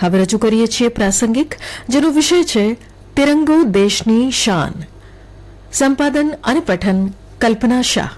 હવે રજૂ કરીએ છીએ પ્રાસંગિક, જેનો વિષય છે તિરંગો દેશની શાન. સંપાદન અને પઠન, કલ્પના શાહ.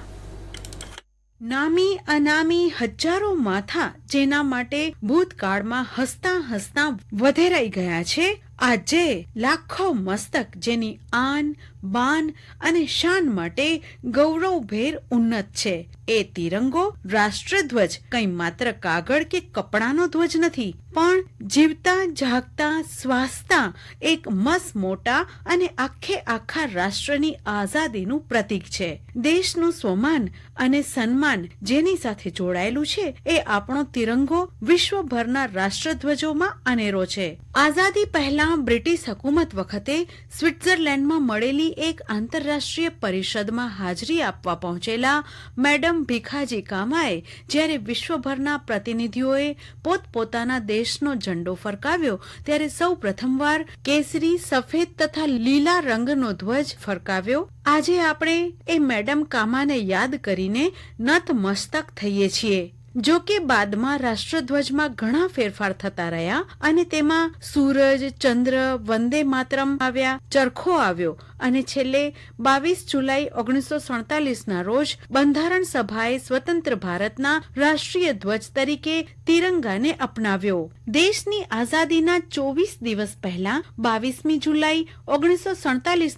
નામી અનામી હજારો માથા જેના માટે ભૂતકાળમાં હસતા હસતા વધેરાઈ ગયા છે આજે લાખો મસ્તક જેની આન, બાન અને શાન માટે ગૌરવભેર ઉન્નત છે. એ તિરંગો રાષ્ટ્રધ્વજ કંઈ માત્ર કાગળ કે કપડાનો ધ્વજ નથી, પણ જીવતા, જાગતા શ્વાસતા એક મસ મોટા અને આખે આખા રાષ્ટ્રની આઝાદીનું પ્રતીક છે. દેશનું સ્વમાન અને સન્માન જેની સાથે જોડાયેલું છે એ આપણો તિરંગો વિશ્વભરના રાષ્ટ્રધ્વજોમાં અનેરો છે. આઝાદી પહેલા બ્રિટિશ હકુમત વખતે સ્વિટ્ઝરલેન્ડમાં મળેલી એક આંતરરાષ્ટ્રીય પરિષદમાં હાજરી આપવા પહોંચેલા મેડમ ભીખાજી કામાએ જ્યારે વિશ્વભરના પ્રતિનિધિઓએ પોતપોતાના દેશનો ઝંડો ફરકાવ્યો, ત્યારે સૌ પ્રથમવાર કેસરી, સફેદ તથા લીલા રંગનો ધ્વજ ફરકાવ્યો. આજે આપણે એ મેડમ કામાને યાદ કરીને નતમસ્તક થઈએ છીએ. જો કે બાદમાં રાષ્ટ્રધ્વજમાં ઘણા ફેરફાર થતા રહ્યા અને તેમાં સૂરજ, ચંદ્ર, વંદે માતરમ આવ્યા, ચરખો આવ્યો અને છેલ્લે બાવીસ જુલાઈ ઓગણીસો ના રોજ બંધારણ સભાએ સ્વતંત્ર ભારતના રાષ્ટ્રીય ધ્વજ તરીકે તિરંગાને અપનાવ્યો. દેશની આઝાદીના ચોવીસ દિવસ પહેલા બાવીસમી જુલાઈ ઓગણીસો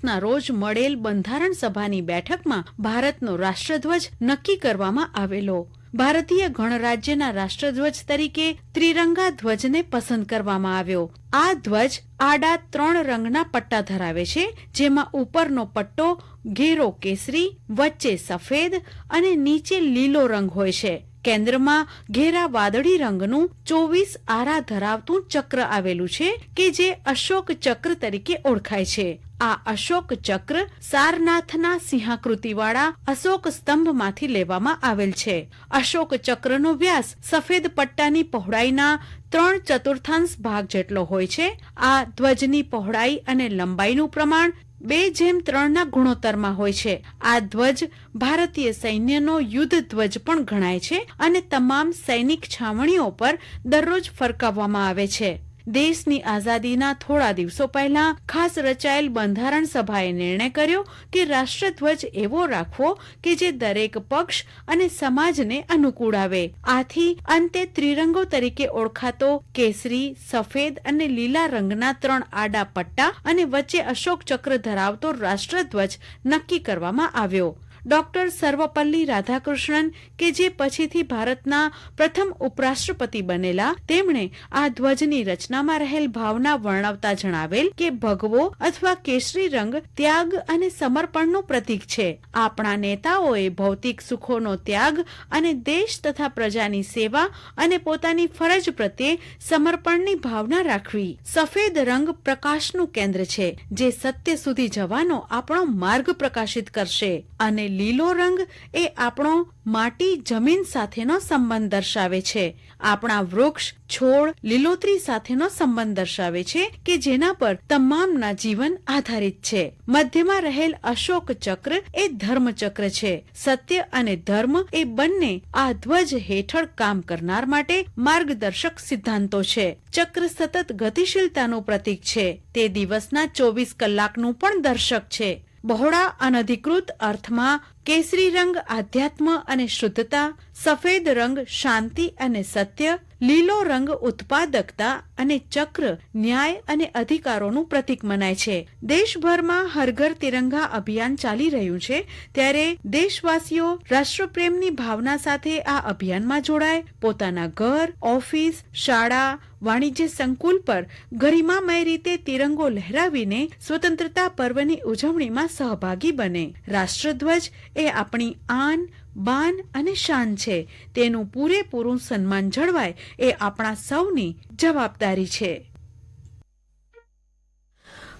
ના રોજ મળેલ બંધારણ સભાની બેઠકમાં ભારતનો રાષ્ટ્રધ્વજ નક્કી કરવામાં આવેલો. ભારતીય ગણરાજ્યના રાષ્ટ્રધ્વજ તરીકે ત્રિરંગા ધ્વજને પસંદ કરવામાં આવ્યો. આ ધ્વજ આડા ત્રણ રંગના પટ્ટા ધરાવે છે, જેમાં ઉપરનો પટ્ટો ઘેરો કેસરી, વચ્ચે સફેદ અને નીચે લીલો રંગ હોય છે. કેન્દ્રમાં ઘેરા વાદળી રંગનું ચોવીસ આરા ધરાવતું ચક્ર આવેલું છે, કે જે અશોક ચક્ર તરીકે ઓળખાય છે. આ અશોક ચક્ર સારનાથના સિંહાકૃતિવાળા અશોક સ્તંભમાંથી લેવામાં આવેલ છે. અશોક ચક્રનો વ્યાસ સફેદ પટ્ટાની પહોળાઈના ત્રણ ચતુર્થાંશ ભાગ જેટલો હોય છે. આ ધ્વજની પહોળાઈ અને લંબાઈનું પ્રમાણ બે જેમ ત્રણના ગુણોત્તરમાં હોય છે. આ ધ્વજ ભારતીય સૈન્યનો યુદ્ધ ધ્વજ પણ ગણાય છે અને તમામ સૈનિક છાવણીઓ પર દરરોજ ફરકાવવામાં આવે છે. દેશની આઝાદીના થોડા દિવસો પહેલા ખાસ રચાયેલ બંધારણ સભાએ નિર્ણય કર્યો કે રાષ્ટ્રધ્વજ એવો રાખવો કે જે દરેક પક્ષ અને સમાજને અનુકૂળ આવે. આથી અંતે ત્રિરંગો તરીકે ઓળખાતો કેસરી, સફેદ અને લીલા રંગના ત્રણ આડા પટ્ટા અને વચ્ચે અશોક ચક્ર ધરાવતો રાષ્ટ્રધ્વજ નક્કી કરવામાં આવ્યો. ડોક્ટર સર્વપલ્લી રાધાકૃષ્ણન કે જે પછીથી ભારતના પ્રથમ ઉપરાષ્ટ્રપતિ બનેલા, તેમણે આ ધ્વજની રચનામાં રહેલ ભાવના વર્ણવતા જણાવેલ કે ભગવો અથવા કેસરી રંગ ત્યાગ અને સમર્પણનું પ્રતીક છે. આપણા નેતાઓએ ભૌતિક સુખોનો ત્યાગ અને દેશ તથા પ્રજાની સેવા અને પોતાની ફરજ પ્રત્યે સમર્પણની ભાવના રાખવી. સફેદ રંગ પ્રકાશનું કેન્દ્ર છે, જે સત્ય સુધી જવાનો આપણો માર્ગ પ્રકાશિત કરશે. અને લીલો રંગ એ આપણો માટી જમીન સાથેનો સંબંધ દર્શાવે છે. આપણા વૃક્ષ, છોડ, લીલોતરી સાથેનો સંબંધ દર્શાવે છે કે જેના પર તમામના જીવન આધારિત છે. મધ્યમાં રહેલ અશોક ચક્ર એ ધર્મ ચક્ર છે. સત્ય અને ધર્મ એ બંને આ ધ્વજ હેઠળ કામ કરનાર માટે માર્ગદર્શક સિદ્ધાંતો છે. ચક્ર સતત ગતિશીલતાનું પ્રતીક છે. તે દિવસના ચોવીસ કલાકનું પણ દર્શક છે. બહોળા અનધિકૃત અર્થમાં કેસરી રંગ આધ્યાત્મ અને શુદ્ધતા, સફેદ રંગ શાંતિ અને સત્ય, લીલો રંગ ઉત્પાદકતા અને ચક્ર ન્યાય અને અધિકારોનું પ્રતીક મનાય છે. દેશભરમાં હરઘર તિરંગા અભિયાન ચાલી રહ્યું છે, ત્યારે દેશવાસીઓ રાષ્ટ્રપ્રેમની ભાવના સાથે આ અભિયાનમાં જોડાય. પોતાના ઘર, ઓફિસ, શાળા, વાણિજ્ય સંકુલ પર ગરિમામય રીતે તિરંગો લહેરાવીને સ્વતંત્રતા પર્વની ઉજવણીમાં સહભાગી બને. રાષ્ટ્રધ્વજ એ આપણી આન, બાન અને શાન છે. તેનું પૂરેપૂરું સન્માન જળવાય એ આપણા સૌની જવાબદારી છે.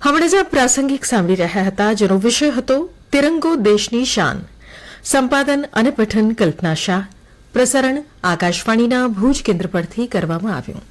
હમણાં જ આ પ્રાસંગિક સાંભળી રહ્યા હતા, જેનો વિષય હતો તિરંગો દેશની શાન. સંપાદન અને પઠન કલ્પના શાહ. પ્રસારણ આકાશવાણીના ભુજ કેન્દ્ર પરથી કરવામાં આવ્યું.